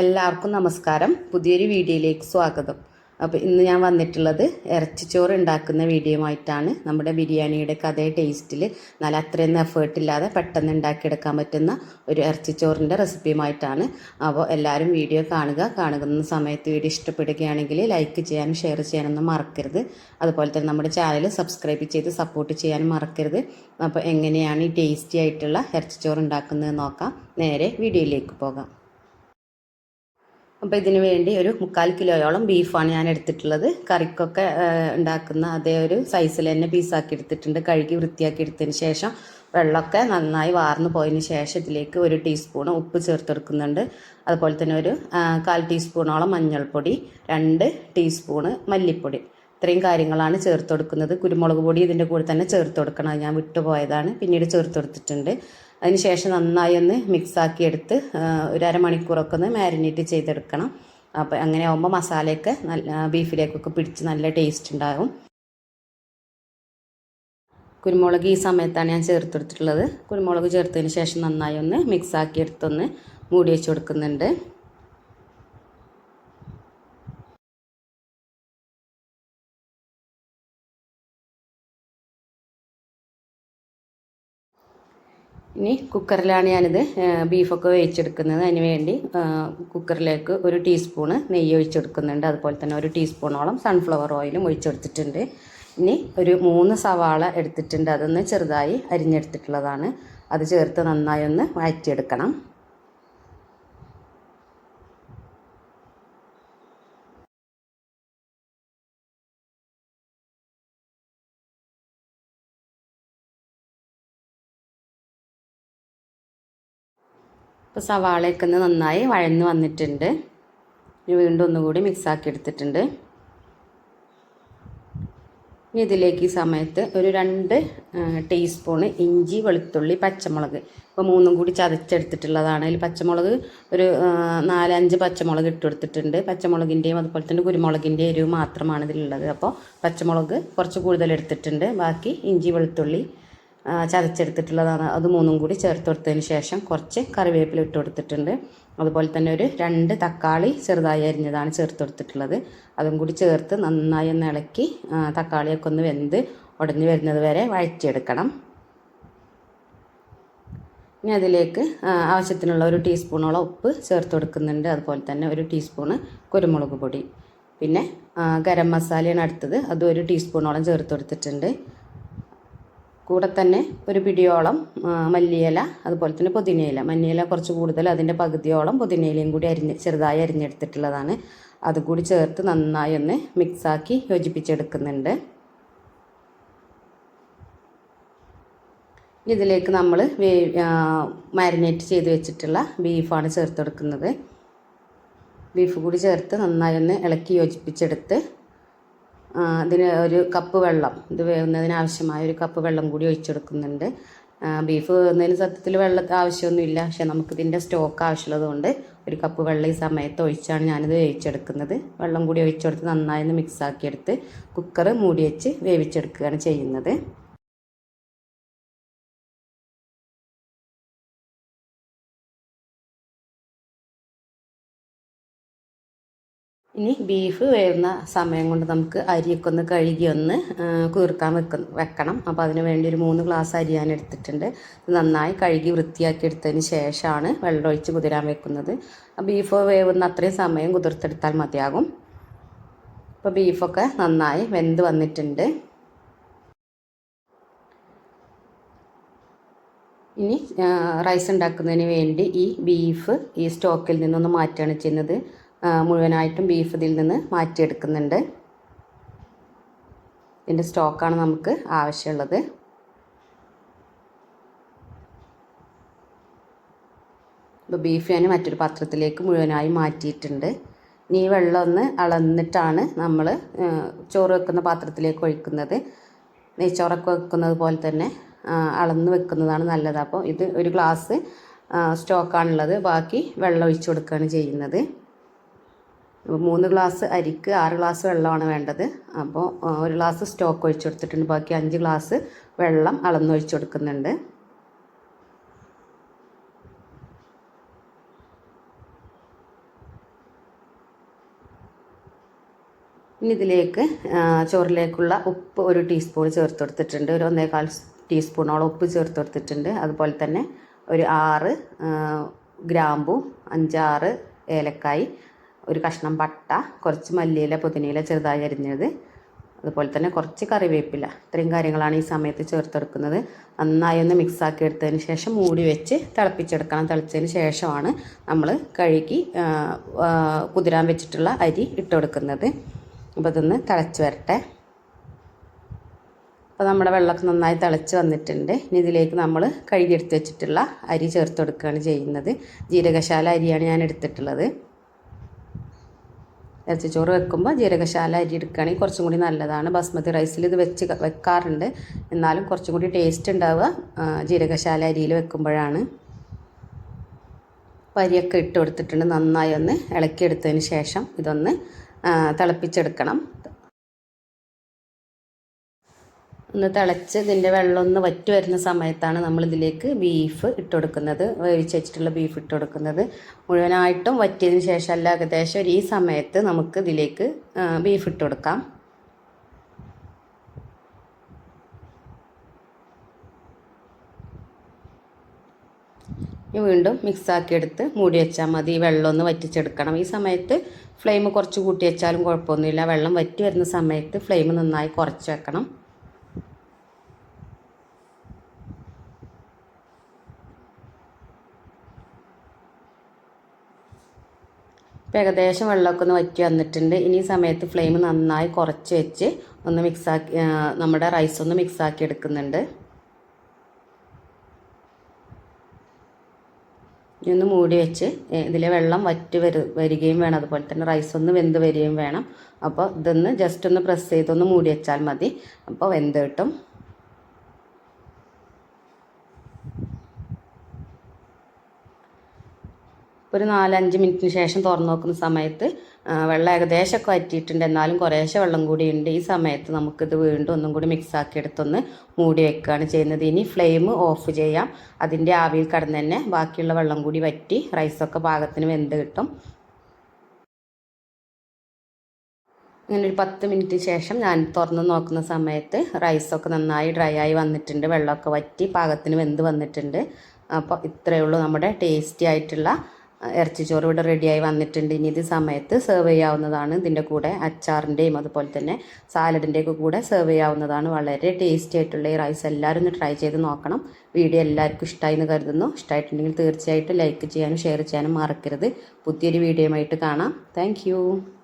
എല്ലാവർക്കും നമസ്കാരം. പുതിയൊരു വീഡിയോയിലേക്ക് സ്വാഗതം. അപ്പോൾ ഇന്ന് ഞാൻ വന്നിട്ടുള്ളത് ഇറച്ചിച്ചോറ് ഉണ്ടാക്കുന്ന വീഡിയോയുമായിട്ടാണ്. നമ്മുടെ ബിരിയാണിയുടെ കഥ ടേസ്റ്റിൽ നല്ല അത്രയൊന്നും എഫേർട്ട് ഇല്ലാതെ പെട്ടെന്ന് ഉണ്ടാക്കിയെടുക്കാൻ പറ്റുന്ന ഒരു ഇറച്ചിച്ചോറിന്റെ റെസിപ്പിയുമായിട്ടാണ് അപ്പോൾ എല്ലാവരും വീഡിയോ കാണുക. കാണുന്ന സമയത്ത് വീഡിയോ ഇഷ്ടപ്പെടുകയാണെങ്കിൽ ലൈക്ക് ചെയ്യാനും ഷെയർ ചെയ്യാനൊന്നും മറക്കരുത്. അതുപോലെ തന്നെ നമ്മുടെ ചാനൽ സബ്സ്ക്രൈബ് ചെയ്ത് സപ്പോർട്ട് ചെയ്യാനും മറക്കരുത്. അപ്പോൾ എങ്ങനെയാണ് ഈ ടേസ്റ്റി ആയിട്ടുള്ള ഇറച്ചിച്ചോറ് ഉണ്ടാക്കുന്നത് നോക്കാം. നേരെ വീഡിയോയിലേക്ക് പോകാം. അപ്പോൾ ഇതിന് വേണ്ടി ഒരു മുക്കാൽ കിലോയോളം ബീഫാണ് ഞാൻ എടുത്തിട്ടുള്ളത്. കറിക്കൊക്കെ ഉണ്ടാക്കുന്ന അതേ ഒരു സൈസിൽ തന്നെ പീസാക്കി എടുത്തിട്ടുണ്ട്. കഴുകി വൃത്തിയാക്കി എടുത്തതിന് ശേഷം വെള്ളമൊക്കെ നന്നായി വാർന്നു പോയതിന് ശേഷം ഇതിലേക്ക് ഒരു ടീസ്പൂൺ ഉപ്പ് ചേർത്തെടുക്കുന്നുണ്ട്. അതുപോലെ തന്നെ ഒരു കാൽ ടീസ്പൂണോളം മഞ്ഞൾപ്പൊടി രണ്ട് ടീസ്പൂണ് മല്ലിപ്പൊടി. ഇത്രയും കാര്യങ്ങളാണ് ചേർത്ത് കൊടുക്കുന്നത് കുരുമുളക് പൊടി ഇതിന്റെ കൂടെ തന്നെ ചേർത്ത് കൊടുക്കണം ഞാൻ വിട്ടുപോയതാണ്. പിന്നീട് ചേർത്ത് കൊടുത്തിട്ടുണ്ട് അതിന് ശേഷം നന്നായി ഒന്ന് മിക്സാക്കി എടുത്ത് ഒരു അരമണിക്കൂറൊക്കെ ഒന്ന് മാരിനേറ്റ് ചെയ്തെടുക്കണം. അപ്പോൾ അങ്ങനെ ആകുമ്പോൾ മസാലയൊക്കെ നല്ല ബീഫിലേക്കൊക്കെ പിടിച്ച് നല്ല ടേസ്റ്റ് ഉണ്ടാകും കുരുമുളക് ഈ സമയത്താണ് ഞാൻ ചേർത്തെടുത്തിട്ടുള്ളത്. കുരുമുളക് ചേർത്തതിന് ശേഷം നന്നായി ഒന്ന് മിക്സാക്കി എടുത്തൊന്ന് മൂടി വെച്ച് കൊടുക്കുന്നുണ്ട്. ഇനി കുക്കറിലാണ് ഞാനിത് ബീഫൊക്കെ വേവിച്ചെടുക്കുന്നത്. അതിന് വേണ്ടി കുക്കറിലേക്ക് ഒരു ടീസ്പൂണ് നെയ്യ് ഒഴിച്ചെടുക്കുന്നുണ്ട്. അതുപോലെ തന്നെ ഒരു ടീസ്പൂണോളം സൺഫ്ലവർ ഓയിലും ഒഴിച്ചെടുത്തിട്ടുണ്ട്. ഇനി ഒരു മൂന്ന് സവാള എടുത്തിട്ടുണ്ട്. അതൊന്ന് ചെറുതായി അരിഞ്ഞെടുത്തിട്ടുള്ളതാണ്. അത് ചേർത്ത് നന്നായി ഒന്ന് വഴറ്റിയെടുക്കണം. ഇപ്പോൾ സവാളയൊക്കെ ഒന്ന് നന്നായി വഴന്ന് വന്നിട്ടുണ്ട്. ഇനി വീണ്ടും ഒന്നുകൂടി മിക്സാക്കി എടുത്തിട്ടുണ്ട്. ഇനി ഇതിലേക്ക് ഈ സമയത്ത് ഒരു രണ്ട് ടീസ്പൂണ് ഇഞ്ചി വെളുത്തുള്ളി പച്ചമുളക്. ഇപ്പോൾ മൂന്നും കൂടി ചതച്ചെടുത്തിട്ടുള്ളതാണ്. അതിൽ പച്ചമുളക് ഒരു നാലഞ്ച് പച്ചമുളക് ഇട്ടെടുത്തിട്ടുണ്ട് പച്ചമുളകിന്റെയും അതുപോലെ തന്നെ കുരുമുളകിന്റെയും എരിവ് മാത്രമാണ് ഇതിലുള്ളത്. അപ്പോൾ പച്ചമുളക് കുറച്ച് കൂടുതൽ എടുത്തിട്ടുണ്ട് ബാക്കി ഇഞ്ചി വെളുത്തുള്ളി ചതച്ചെടുത്തിട്ടുള്ളതാണ്. അത് മൂന്നും കൂടി ചേർത്ത് കൊടുത്തതിന് ശേഷം കുറച്ച് കറിവേപ്പില ഇട്ട് കൊടുത്തിട്ടുണ്ട്. അതുപോലെ തന്നെ ഒരു രണ്ട് തക്കാളി ചെറുതായി അരിഞ്ഞതാണ് ചേർത്ത് കൊടുത്തിട്ടുള്ളത്. അതും കൂടി ചേർത്ത് നന്നായി ഒന്ന് ഇളക്കി തക്കാളിയൊക്കെ ഒന്ന് വെന്ത് ഉടഞ്ഞു വരുന്നത് വരെ വഴറ്റിയെടുക്കണം. ഇനി അതിലേക്ക് ആവശ്യത്തിനുള്ള ഒരു ടീസ്പൂണോളം ഉപ്പ് ചേർത്ത് കൊടുക്കുന്നുണ്ട്. അതുപോലെ തന്നെ ഒരു ടീസ്പൂണ് കുരുമുളക് പൊടി. പിന്നെ ഗരം മസാലയാണ് അടുത്തത്. അതും ഒരു ടീസ്പൂണോളം ചേർത്ത് കൊടുത്തിട്ടുണ്ട്. കൂടെ തന്നെ ഒരു പിടിയോളം മല്ലിയില അതുപോലെ തന്നെ പുതിനയില. മല്ലിയില കുറച്ച് കൂടുതൽ അതിന്റെ പകുതിയോളം പുതിനയിലയും കൂടി അരിഞ്ഞ് ചെറുതായി അരിഞ്ഞെടുത്തിട്ടുള്ളതാണ്. അതും കൂടി ചേർത്ത് നന്നായി ഒന്ന് മിക്സാക്കി യോജിപ്പിച്ചെടുക്കുന്നുണ്ട്. ഇതിലേക്ക് നമ്മൾ വേ മാരിനേറ്റ് ചെയ്ത് വെച്ചിട്ടുള്ള ബീഫാണ് ചേർത്ത് കൊടുക്കുന്നത് ബീഫ് കൂടി ചേർത്ത് നന്നായി ഒന്ന് ഇളക്കി യോജിപ്പിച്ചെടുത്ത് ആ, ഇതിന് ഒരു കപ്പ് വെള്ളം ഇത് വേവുന്നതിന് ആവശ്യമായ ഒരു കപ്പ് വെള്ളം കൂടി ഒഴിച്ചെടുക്കുന്നുണ്ട്. ബീഫ് വേവുന്നതിന് സത്യത്തിൽ വെള്ളത്തെ ആവശ്യമൊന്നുമില്ല. പക്ഷെ നമുക്കിതിന്റെ സ്റ്റോക്ക് ആവശ്യമുള്ളതുകൊണ്ട് ഒരു കപ്പ് വെള്ളം ഈ സമയത്ത് ഒഴിച്ചാണ് ഞാനിത് വേവിച്ചെടുക്കുന്നത്. വെള്ളം കൂടി ഒഴിച്ചെടുത്ത് നന്നായി ഒന്ന് മിക്സ് ആക്കിയെടുത്ത് കുക്കർ മൂടി വെച്ച് വേവിച്ചെടുക്കുകയാണ് ചെയ്യുന്നത്. ഇനി ബീഫ് വേവുന്ന സമയം കൊണ്ട് നമുക്ക് അരിയൊക്കെ ഒന്ന് കഴുകി ഒന്ന് കുതിർക്കാൻ വെക്ക വെക്കണം. അപ്പോൾ അതിന് വേണ്ടി ഒരു മൂന്ന് ഗ്ലാസ് അരി ഞാൻ എടുത്തിട്ടുണ്ട്. നന്നായി കഴുകി വൃത്തിയാക്കി എടുത്തതിന് ശേഷമാണ് വെള്ളമൊഴിച്ച് കുതിരാൻ വെക്കുന്നത്. ബീഫ് വേവുന്ന അത്രയും സമയം കുതിർത്തെടുത്താൽ മതിയാകും. അപ്പോൾ ബീഫൊക്കെ നന്നായി വെന്ത് വന്നിട്ടുണ്ട്. ഇനി റൈസ് ഉണ്ടാക്കുന്നതിന് വേണ്ടി ഈ ബീഫ് ഈ സ്റ്റോക്കിൽ നിന്നൊന്ന് മാറ്റുകയാണ് ചെയ്യുന്നത്. മുഴുവനായിട്ടും ബീഫ് ഇതിൽ നിന്ന് മാറ്റിയെടുക്കുന്നുണ്ട്. ഇതിന്റെ സ്റ്റോക്കാണ് നമുക്ക് ആവശ്യമുള്ളത്. ഇപ്പോൾ ബീഫ് ഞാൻ മറ്റൊരു പാത്രത്തിലേക്ക് മുഴുവനായി മാറ്റിയിട്ടുണ്ട്. ഇനി ഈ വെള്ളം ഒന്ന് അളന്നിട്ടാണ് നമ്മൾ ചോറ് വെക്കുന്ന പാത്രത്തിലേക്ക് ഒഴിക്കുന്നത്. നെയ്ച്ചോറൊക്കെ വെക്കുന്നത് പോലെ തന്നെ അളന്ന് വെക്കുന്നതാണ് നല്ലത്. അപ്പോൾ ഇത് ഒരു ഗ്ലാസ് സ്റ്റോക്കാണുള്ളത് ബാക്കി വെള്ളം ഒഴിച്ചു കൊടുക്കുകയാണ് ചെയ്യുന്നത്. മൂന്ന് ഗ്ലാസ് അരിക്ക് ആറ് ഗ്ലാസ് വെള്ളമാണ് വേണ്ടത്. അപ്പോൾ ഒരു ഗ്ലാസ് സ്റ്റോക്ക് ഒഴിച്ചു കൊടുത്തിട്ടുണ്ട്. ബാക്കി അഞ്ച് ഗ്ലാസ് വെള്ളം അളന്നൊഴിച്ചു കൊടുക്കുന്നുണ്ട്. ഇനി ഇതിലേക്ക് ചോറിലേക്കുള്ള ഉപ്പ് ഒരു ടീസ്പൂൺ ചേർത്ത് കൊടുത്തിട്ടുണ്ട്. ഒരു ഒന്നേകാൽ ടീസ്പൂണോളം ഉപ്പ് ചേർത്ത് കൊടുത്തിട്ടുണ്ട്. അതുപോലെ തന്നെ ഒരു ആറ് ഗ്രാമ്പു അഞ്ചാറ് ഏലക്കായി ഒരു കഷ്ണം പട്ട കുറച്ച് മല്ലിയില പുതിനയില ചെറുതായി അരിഞ്ഞത്. അതുപോലെ തന്നെ കുറച്ച് കറിവേപ്പില. ഇത്രയും കാര്യങ്ങളാണ് ഈ സമയത്ത് ചേർത്തെടുക്കുന്നത്. നന്നായി ഒന്ന് മിക്സ് ആക്കി എടുത്തതിന് ശേഷം മൂടി വെച്ച് തിളപ്പിച്ചെടുക്കണം. തിളച്ചതിന് ശേഷമാണ് നമ്മൾ കഴുകി കുതിരാൻ വെച്ചിട്ടുള്ള അരി ഇട്ടുകൊടുക്കുന്നത് അപ്പോൾ ഇതൊന്ന് തിളച്ച് വരട്ടെ. അപ്പോൾ നമ്മുടെ വെള്ളമൊക്കെ നന്നായി തിളച്ച് വന്നിട്ടുണ്ട്. ഇനി ഇതിലേക്ക് നമ്മൾ കഴുകിയെടുത്ത് വെച്ചിട്ടുള്ള അരി ചേർത്ത് കൊടുക്കുകയാണ് ചെയ്യുന്നത്. ജീരകശാല അരിയാണ് ഞാൻ എടുത്തിട്ടുള്ളത്. ഇറച്ചിച്ചോറ് വെക്കുമ്പോൾ ജീരകശാല അരി എടുക്കുകയാണെങ്കിൽ കുറച്ചും കൂടി നല്ലതാണ്. ബസ്മതി റൈസിൽ ഇത് വെച്ച് വെക്കാറുണ്ട്. എന്നാലും കുറച്ചും കൂടി ടേസ്റ്റ് ഉണ്ടാവുക ജീരകശാല അരിയിൽ വെക്കുമ്പോഴാണ്. പരിയൊക്കെ ഇട്ട് കൊടുത്തിട്ടുണ്ട് നന്നായി ഒന്ന് ഇളക്കിയെടുത്തതിന് ശേഷം ഇതൊന്ന് തിളപ്പിച്ചെടുക്കണം. ഒന്ന് തിളച്ച് ഇതിന്റെ വെള്ളം ഒന്ന് വറ്റി വരുന്ന സമയത്താണ് നമ്മൾ ഇതിലേക്ക് ബീഫ് ഇട്ട് കൊടുക്കുന്നത്. വേവിച്ച് വെച്ചിട്ടുള്ള ബീഫ് ഇട്ട് കൊടുക്കുന്നത്. മുഴുവനായിട്ടും വറ്റിയതിന് ശേഷം അല്ല ഏകദേശം ഒരു ഈ സമയത്ത് നമുക്ക് ഇതിലേക്ക് ബീഫ് ഇട്ട് കൊടുക്കാം. വീണ്ടും മിക്സാക്കിയെടുത്ത് മൂടി വെച്ചാൽ മതി. വെള്ളം ഒന്ന് വറ്റിച്ചെടുക്കണം. ഈ സമയത്ത് ഫ്ലെയിം കുറച്ച് കൂട്ടി വെച്ചാലും കുഴപ്പമൊന്നുമില്ല. വെള്ളം വറ്റി വരുന്ന സമയത്ത് ഫ്ലെയിം നന്നായി കുറച്ച് വെക്കണം. ഇപ്പോൾ ഏകദേശം വെള്ളമൊക്കെ ഒന്ന് വറ്റി വന്നിട്ടുണ്ട്. ഇനി സമയത്ത് ഫ്ലെയിം നന്നായി കുറച്ച് വെച്ച് ഒന്ന് മിക്സാക്കി നമ്മുടെ റൈസ് ഒന്ന് മിക്സാക്കി എടുക്കുന്നുണ്ട്. ഇനി ഒന്ന് മൂടി വെച്ച് ഇതിലെ വെള്ളം വറ്റി വരു വരികയും വേണം. അതുപോലെ തന്നെ റൈസ് ഒന്ന് വെന്ത് വരികയും വേണം. അപ്പോൾ ഇതൊന്ന് ജസ്റ്റ് ഒന്ന് പ്രസ് ചെയ്തൊന്ന് മൂടി വെച്ചാൽ മതി. അപ്പോൾ വെന്ത് കിട്ടും. ഒരു നാലഞ്ച് മിനിറ്റിന് ശേഷം തുറന്നു നോക്കുന്ന സമയത്ത് വെള്ളം ഏകദേശമൊക്കെ വറ്റിയിട്ടുണ്ട്. എന്നാലും കുറേശ്ശെ വെള്ളം കൂടിയുണ്ട് ഈ സമയത്ത് നമുക്കിത് വീണ്ടും ഒന്നും കൂടി മിക്സ് ആക്കി എടുത്തൊന്ന് മൂടി വെക്കുകയാണ് ചെയ്യുന്നത്. ഇനി ഫ്ലെയിം ഓഫ് ചെയ്യാം. അതിന്റെ ആവിയിൽ കടന്ന് തന്നെ ബാക്കിയുള്ള വെള്ളം കൂടി വറ്റി റൈസൊക്കെ പാകത്തിന് വെന്ത് കിട്ടും. അങ്ങനെ ഒരു പത്ത് മിനിറ്റ് ശേഷം ഞാൻ തുറന്ന് നോക്കുന്ന സമയത്ത് റൈസൊക്കെ നന്നായി ഡ്രൈ ആയി വന്നിട്ടുണ്ട്. വെള്ളമൊക്കെ വറ്റി പാകത്തിന് വെന്ത് വന്നിട്ടുണ്ട്. അപ്പോൾ ഇത്രയേ ഉള്ളൂ നമ്മുടെ ടേസ്റ്റി ആയിട്ടുള്ള ഇറച്ചിച്ചോറ് ഇവിടെ റെഡിയായി വന്നിട്ടുണ്ട്. ഇനി ഇത് സമയത്ത് സെർവ് ചെയ്യാവുന്നതാണ് ഇതിന്റെ കൂടെ അച്ചാറിന്റെയും അതുപോലെ തന്നെ സാലഡിന്റെയൊക്കെ കൂടെ സെർവ് ചെയ്യാവുന്നതാണ്. വളരെ ടേസ്റ്റി ആയിട്ടുള്ള ഈ റൈസ് എല്ലാവരും ഒന്ന് ട്രൈ ചെയ്ത് നോക്കണം. വീഡിയോ എല്ലാവർക്കും ഇഷ്ടമായി എന്ന് കരുതുന്നു. ഇഷ്ടമായിട്ടുണ്ടെങ്കിൽ തീർച്ചയായിട്ടും ലൈക്ക് ചെയ്യാനും ഷെയർ ചെയ്യാനും മറക്കരുത്. പുതിയൊരു വീഡിയോയുമായിട്ട് കാണാം. താങ്ക്